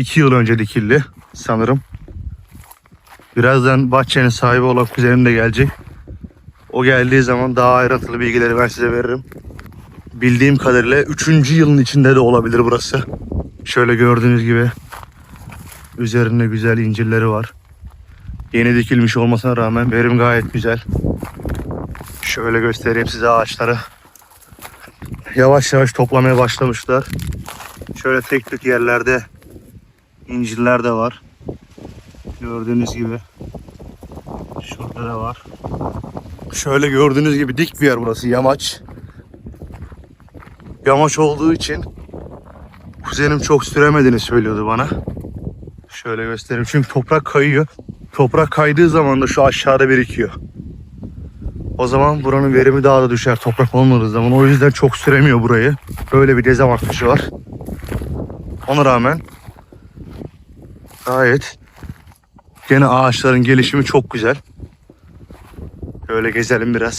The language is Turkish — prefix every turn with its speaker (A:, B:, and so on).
A: 2 yıl önce dikildi sanırım. Birazdan bahçenin sahibi olan kuzenim de gelecek. O geldiği zaman daha ayrıntılı bilgileri ben size veririm. Bildiğim kadarıyla 3. yılın içinde de olabilir burası. Şöyle gördüğünüz gibi üzerinde güzel incirleri var. Yeni dikilmiş olmasına rağmen verim gayet güzel. Şöyle göstereyim size ağaçları. Yavaş yavaş toplamaya başlamışlar. Şöyle tek tek yerlerde incirler de var. Gördüğünüz gibi. Şurada da var. Şöyle gördüğünüz gibi dik bir yer burası yamaç. Yamaç olduğu için kuzenim çok süremediğini söylüyordu bana. Şöyle göstereyim çünkü toprak kayıyor. Toprak kaydığı zaman da şu aşağıda birikiyor. O zaman buranın verimi daha da düşer toprak olmadığı zaman. O yüzden çok süremiyor burayı. Böyle bir dezavantajı var. Ona rağmen gayet gene ağaçların gelişimi çok güzel. Böyle gezelim biraz.